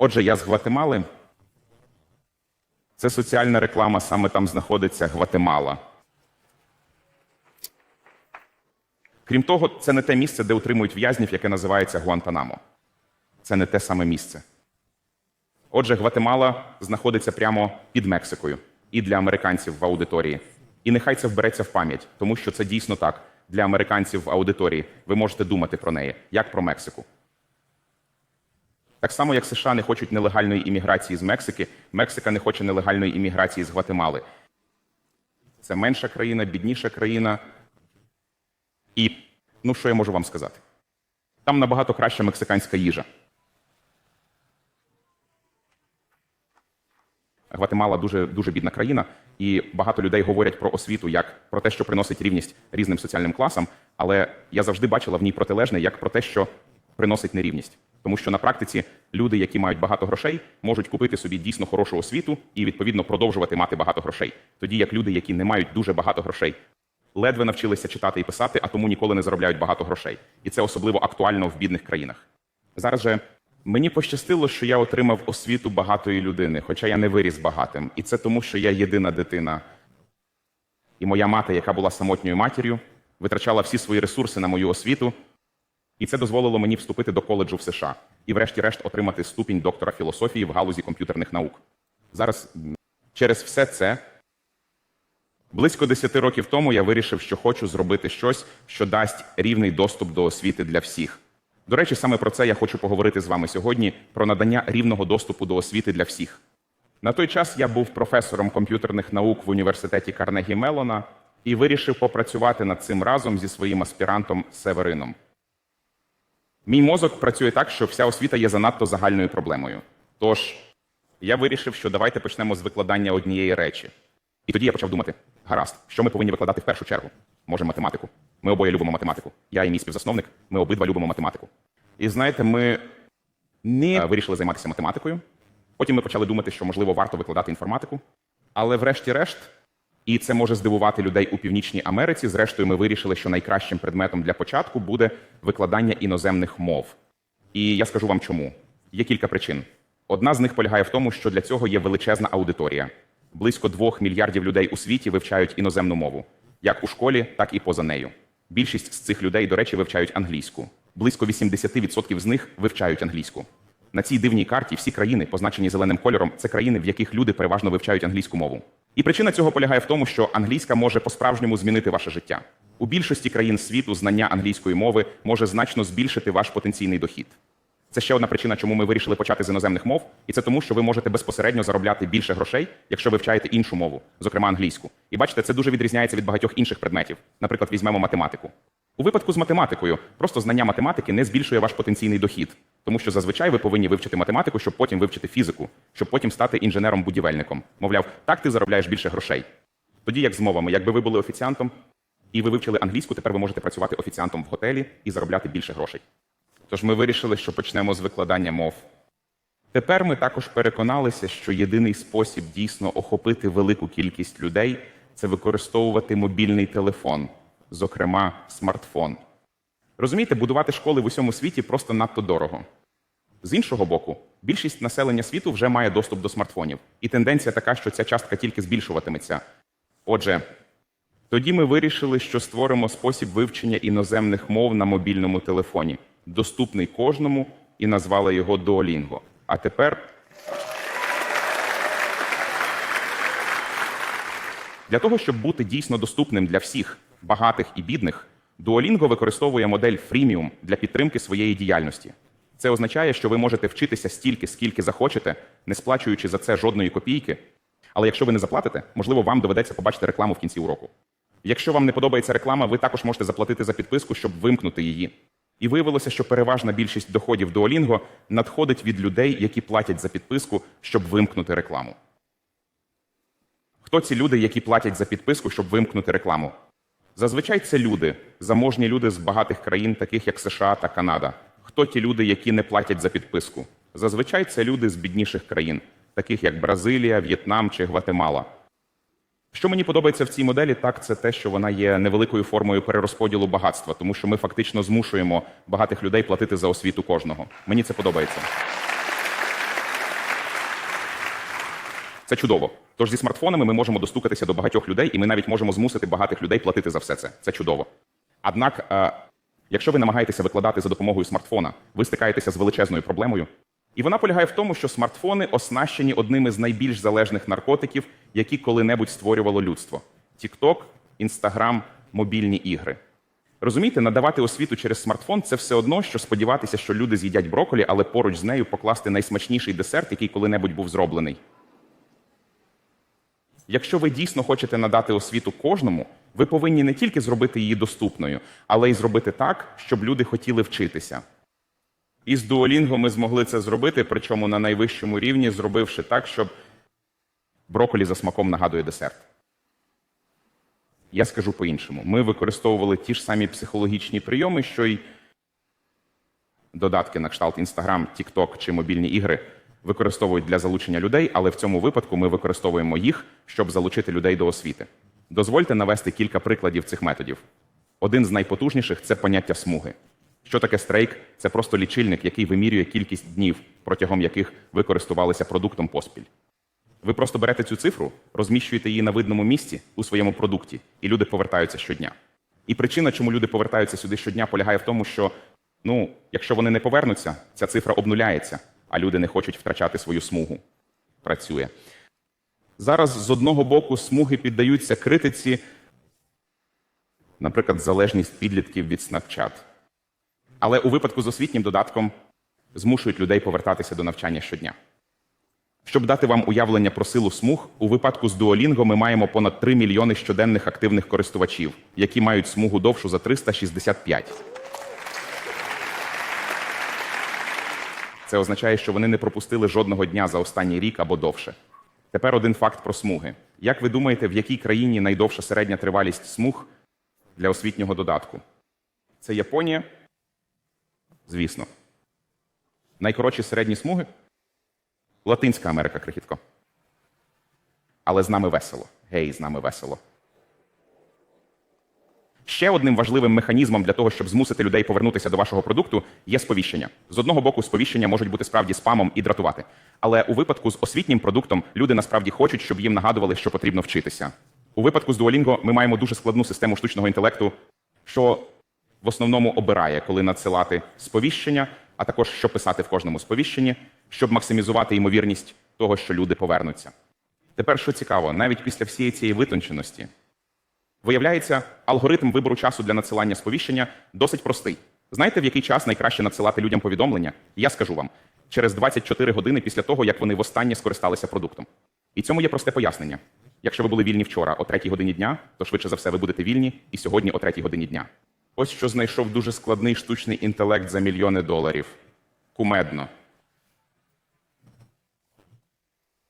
Отже, я з Гватемали. Це соціальна реклама, саме там знаходиться Гватемала. Крім того, це не те місце, де утримують в'язнів, яке називається Гуантанамо. Це не те саме місце. Отже, Гватемала знаходиться прямо під Мексикою і для американців в аудиторії. І нехай це вбереться в пам'ять, тому що це дійсно так. Для американців в аудиторії ви можете думати про неї, як про Мексику. Так само, як США не хочуть нелегальної імміграції з Мексики, Мексика не хоче нелегальної імміграції з Гватемали. Це менша країна, бідніша країна. І ну що я можу вам сказати? Там набагато краща мексиканська їжа. Гватемала дуже дуже бідна країна, і багато людей говорять про освіту як про те, що приносить рівність різним соціальним класам. Але я завжди бачила в ній протилежне як про те, що приносить нерівність. Тому що на практиці люди, які мають багато грошей, можуть купити собі дійсно хорошу освіту і відповідно продовжувати мати багато грошей. Тоді як люди, які не мають дуже багато грошей, ледве навчилися читати і писати, а тому ніколи не заробляють багато грошей. І це особливо актуально в бідних країнах. Зараз же мені пощастило, що я отримав освіту багатої людини, хоча я не виріс багатим. І це тому, що я єдина дитина. І моя мати, яка була самотньою матір'ю, витрачала всі свої ресурси на мою освіту, і це дозволило мені вступити до коледжу в США і, врешті-решт, отримати ступінь доктора філософії в галузі комп'ютерних наук. Зараз через все це Близько 10 років тому я вирішив, що хочу зробити щось, що дасть рівний доступ до освіти для всіх. До речі, саме про це я хочу поговорити з вами сьогодні: про надання рівного доступу до освіти для всіх. На той час я був професором комп'ютерних наук в університеті Карнегі Мелона і вирішив попрацювати над цим разом зі своїм аспірантом Северином. Мій мозок працює так, що вся освіта є занадто загальною проблемою. Тож я вирішив, що давайте почнемо з викладання однієї речі. І тоді я почав думати: гаразд, що ми повинні викладати в першу чергу? Може, математику. Ми обоє любимо математику. Я і мій співзасновник, ми обидва любимо математику. І знаєте, ми не е, вирішили займатися математикою. Потім ми почали думати, що можливо варто викладати інформатику. Але врешті-решт, і це може здивувати людей у Північній Америці. Зрештою, ми вирішили, що найкращим предметом для початку буде викладання іноземних мов. І я скажу вам чому. Є кілька причин. Одна з них полягає в тому, що для цього є величезна аудиторія. Близько двох мільярдів людей у світі вивчають іноземну мову, як у школі, так і поза нею. Більшість з цих людей, до речі, вивчають англійську. Близько 80% з них вивчають англійську. На цій дивній карті всі країни, позначені зеленим кольором, це країни, в яких люди переважно вивчають англійську мову. І причина цього полягає в тому, що англійська може по-справжньому змінити ваше життя. У більшості країн світу знання англійської мови може значно збільшити ваш потенційний дохід. Це ще одна причина, чому ми вирішили почати з іноземних мов, і це тому, що ви можете безпосередньо заробляти більше грошей, якщо вивчаєте іншу мову, зокрема англійську. І бачите, це дуже відрізняється від багатьох інших предметів. Наприклад, візьмемо математику. У випадку з математикою просто знання математики не збільшує ваш потенційний дохід, тому що зазвичай ви повинні вивчити математику, щоб потім вивчити фізику, щоб потім стати інженером-будівельником. Мовляв, так ти заробляєш більше грошей. Тоді як з мовами, якби ви були офіціантом і ви вивчили англійську, тепер ви можете працювати офіціантом в готелі і заробляти більше грошей. Тож ми вирішили, що почнемо з викладання мов. Тепер ми також переконалися, що єдиний спосіб дійсно охопити велику кількість людей це використовувати мобільний телефон, зокрема смартфон. Розумієте, будувати школи в усьому світі просто надто дорого. З іншого боку, більшість населення світу вже має доступ до смартфонів, і тенденція така, що ця частка тільки збільшуватиметься. Отже, тоді ми вирішили, що створимо спосіб вивчення іноземних мов на мобільному телефоні, доступний кожному, і назвали його Duolingo. А тепер для того, щоб бути дійсно доступним для всіх багатих і бідних, Duolingo використовує модель фріміум для підтримки своєї діяльності. Це означає, що ви можете вчитися стільки, скільки захочете, не сплачуючи за це жодної копійки. Але якщо ви не заплатите, можливо, вам доведеться побачити рекламу в кінці уроку. Якщо вам не подобається реклама, ви також можете заплатити за підписку, щоб вимкнути її. І виявилося, що переважна більшість доходів Duolingo надходить від людей, які платять за підписку, щоб вимкнути рекламу. Хто ці люди, які платять за підписку, щоб вимкнути рекламу? Зазвичай це люди, заможні люди з багатих країн, таких як США та Канада. Хто ті люди, які не платять за підписку? Зазвичай це люди з бідніших країн, таких як Бразилія, В'єтнам чи Гватемала. Що мені подобається в цій моделі, так це те, що вона є невеликою формою перерозподілу багатства, тому що ми фактично змушуємо багатих людей платити за освіту кожного. Мені це подобається. Це чудово. Тож зі смартфонами ми можемо достукатися до багатьох людей, і ми навіть можемо змусити багатих людей платити за все це. Це чудово. Однак, е, якщо ви намагаєтеся викладати за допомогою смартфона, ви стикаєтеся з величезною проблемою. І вона полягає в тому, що смартфони оснащені одними з найбільш залежних наркотиків, які коли-небудь створювало людство: TikTok, Instagram, мобільні ігри. Розумієте, надавати освіту через смартфон це все одно, що сподіватися, що люди з'їдять броколі, але поруч з нею покласти найсмачніший десерт, який коли-небудь був зроблений. Якщо ви дійсно хочете надати освіту кожному, ви повинні не тільки зробити її доступною, але й зробити так, щоб люди хотіли вчитися. І з Duolingo ми змогли це зробити, причому на найвищому рівні, зробивши так, щоб броколі за смаком нагадує десерт. Я скажу по-іншому. Ми використовували ті ж самі психологічні прийоми, що й додатки на кшталт Instagram, TikTok чи мобільні ігри використовують для залучення людей, але в цьому випадку ми використовуємо їх, щоб залучити людей до освіти. Дозвольте навести кілька прикладів цих методів. Один з найпотужніших це поняття смуги. Що таке стрейк? Це просто лічильник, який вимірює кількість днів, протягом яких ви користувалися продуктом поспіль. Ви просто берете цю цифру, розміщуєте її на видному місці у своєму продукті, і люди повертаються щодня. І причина, чому люди повертаються сюди щодня, полягає в тому, що ну, якщо вони не повернуться, ця цифра обнуляється, а люди не хочуть втрачати свою смугу. Працює. Зараз з одного боку смуги піддаються критиці, наприклад, залежність підлітків від Snapchat. Але у випадку з освітнім додатком змушують людей повертатися до навчання щодня. Щоб дати вам уявлення про силу смуг, у випадку з Duolingo ми маємо понад 3 мільйони щоденних активних користувачів, які мають смугу довшу за 365. Це означає, що вони не пропустили жодного дня за останній рік або довше. Тепер один факт про смуги. Як ви думаєте, в якій країні найдовша середня тривалість смуг для освітнього додатку? Це Японія? Звісно. Найкоротші середні смуги? Латинська Америка, крихітко. Але з нами весело. Гей, з нами весело. Ще одним важливим механізмом для того, щоб змусити людей повернутися до вашого продукту, є сповіщення. З одного боку, сповіщення можуть бути справді спамом і дратувати. Але у випадку з освітнім продуктом люди насправді хочуть, щоб їм нагадували, що потрібно вчитися. У випадку з Duolingo ми маємо дуже складну систему штучного інтелекту, що в основному обирає, коли надсилати сповіщення, а також що писати в кожному сповіщенні, щоб максимізувати ймовірність того, що люди повернуться. Тепер що цікаво, навіть після всієї цієї витонченості, Виявляється, алгоритм вибору часу для надсилання сповіщення досить простий. Знаєте, в який час найкраще надсилати людям повідомлення? Я скажу вам через 24 години після того, як вони востаннє скористалися продуктом. І цьому є просте пояснення. Якщо ви були вільні вчора о 3 годині дня, то швидше за все ви будете вільні і сьогодні о 3 годині дня. Ось що знайшов дуже складний штучний інтелект за мільйони доларів. Кумедно.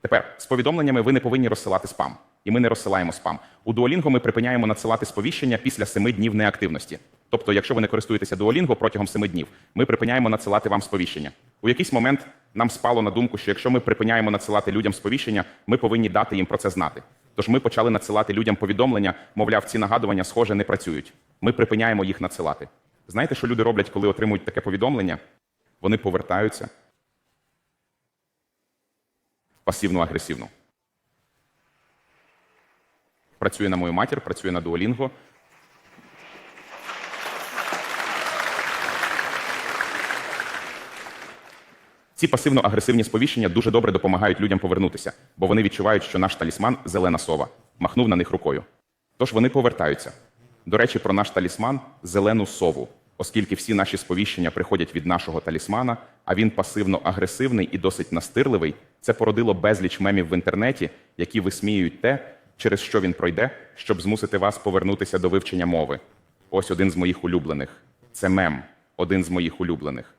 Тепер з повідомленнями ви не повинні розсилати спам. І ми не розсилаємо спам. У Duolingo ми припиняємо надсилати сповіщення після 7 днів неактивності. Тобто, якщо ви не користуєтеся Duolingo протягом 7 днів, ми припиняємо надсилати вам сповіщення. У якийсь момент нам спало на думку, що якщо ми припиняємо надсилати людям сповіщення, ми повинні дати їм про це знати. Тож ми почали надсилати людям повідомлення, мовляв, ці нагадування, схоже, не працюють. Ми припиняємо їх надсилати. Знаєте, що люди роблять, коли отримують таке повідомлення? Вони повертаються пасивно-агресивно. Працює на мою матір, працює на Duolingo. Ці пасивно-агресивні сповіщення дуже добре допомагають людям повернутися, бо вони відчувають, що наш талісман зелена сова, махнув на них рукою. Тож вони повертаються. До речі, про наш талісман зелену сову, оскільки всі наші сповіщення приходять від нашого талісмана, а він пасивно-агресивний і досить настирливий. Це породило безліч мемів в інтернеті, які висміюють те, через що він пройде, щоб змусити вас повернутися до вивчення мови. Ось один з моїх улюблених. Це мем, один з моїх улюблених.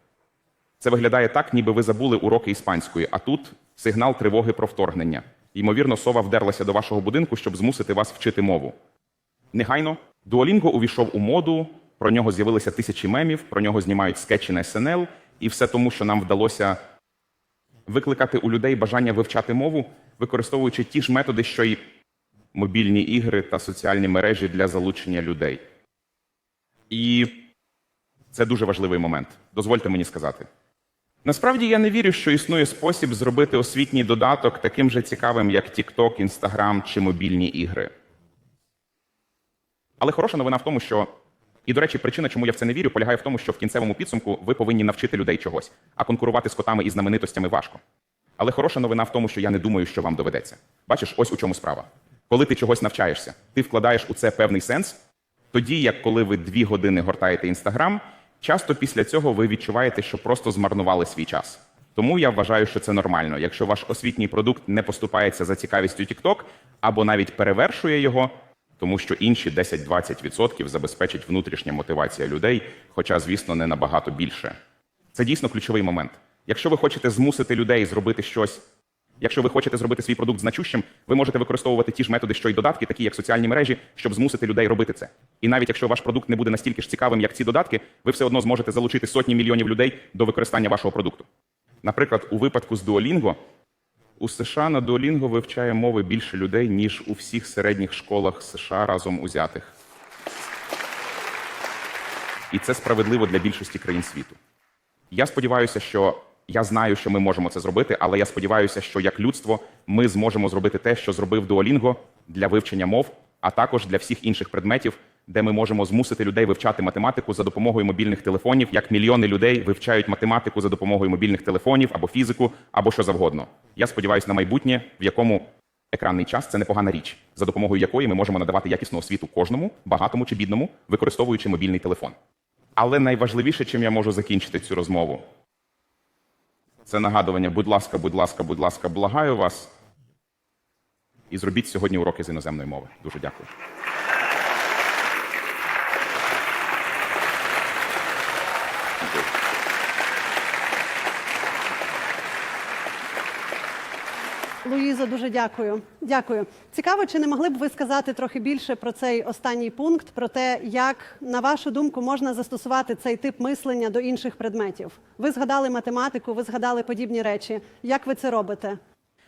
Це виглядає так, ніби ви забули уроки іспанської, а тут сигнал тривоги про вторгнення. Ймовірно, сова вдерлася до вашого будинку, щоб змусити вас вчити мову. Негайно Duolingo увійшов у моду, про нього з'явилися тисячі мемів, про нього знімають скетчі на SNL, і все тому, що нам вдалося викликати у людей бажання вивчати мову, використовуючи ті ж методи, що й мобільні ігри та соціальні мережі для залучення людей. І це дуже важливий момент. Дозвольте мені сказати. Насправді я не вірю, що існує спосіб зробити освітній додаток таким же цікавим, як TikTok, Instagram чи мобільні ігри. Але хороша новина в тому, що. І, до речі, причина, чому я в це не вірю, полягає в тому, що в кінцевому підсумку ви повинні навчити людей чогось, а конкурувати з котами і знаменитостями важко. Але хороша новина в тому, що я не думаю, що вам доведеться. Бачиш, ось у чому справа. Коли ти чогось навчаєшся, ти вкладаєш у це певний сенс, тоді як коли ви дві години гортаєте інстаграм, часто після цього ви відчуваєте, що просто змарнували свій час. Тому я вважаю, що це нормально. Якщо ваш освітній продукт не поступається за цікавістю TikTok або навіть перевершує його, тому що інші 10-20% забезпечить внутрішня мотивація людей, хоча, звісно, не набагато більше. Це дійсно ключовий момент. Якщо ви хочете змусити людей зробити щось, якщо ви хочете зробити свій продукт значущим, ви можете використовувати ті ж методи, що й додатки, такі як соціальні мережі, щоб змусити людей робити це. І навіть якщо ваш продукт не буде настільки ж цікавим, як ці додатки, ви все одно зможете залучити сотні мільйонів людей до використання вашого продукту. Наприклад, у випадку з Duolingo, у США на Duolingo вивчає мови більше людей, ніж у всіх середніх школах США разом узятих. І це справедливо для більшості країн світу. Я сподіваюся, що я знаю, що ми можемо це зробити, але я сподіваюся, що як людство ми зможемо зробити те, що зробив Duolingo для вивчення мов, а також для всіх інших предметів, де ми можемо змусити людей вивчати математику за допомогою мобільних телефонів, як мільйони людей вивчають математику за допомогою мобільних телефонів або фізику, або що завгодно. Я сподіваюся на майбутнє, в якому екранний час це непогана річ, за допомогою якої ми можемо надавати якісну освіту кожному, багатому чи бідному, використовуючи мобільний телефон. Але найважливіше, чим я можу закінчити цю розмову, це нагадування, будь ласка, будь ласка, будь ласка, благаю вас. І зробіть сьогодні уроки з іноземної мови. Дуже дякую. Луїзо, дуже дякую. Дякую. Цікаво, чи не могли б ви сказати трохи більше про цей останній пункт, про те, як, на вашу думку, можна застосувати цей тип мислення до інших предметів? Ви згадали математику, ви згадали подібні речі. Як ви це робите?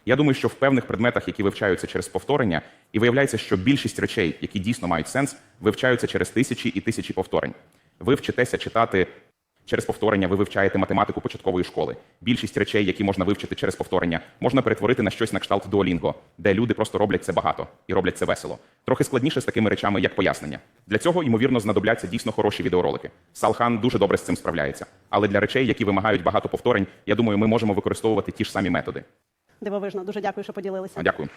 Я думаю, що в певних предметах, які вивчаються через повторення, і виявляється, що більшість речей, які дійсно мають сенс, вивчаються через тисячі і тисячі повторень. Ви вчитеся читати через повторення, ви вивчаєте математику початкової школи. Більшість речей, які можна вивчити через повторення, можна перетворити на щось на кшталт Duolingo, де люди просто роблять це багато і роблять це весело. Трохи складніше з такими речами, як пояснення. Для цього, ймовірно, знадобляться дійсно хороші відеоролики. Салхан дуже добре з цим справляється. Але для речей, які вимагають багато повторень, я думаю, ми можемо використовувати ті ж самі методи. Дивовижно, дуже дякую, що поділилися. Дякую.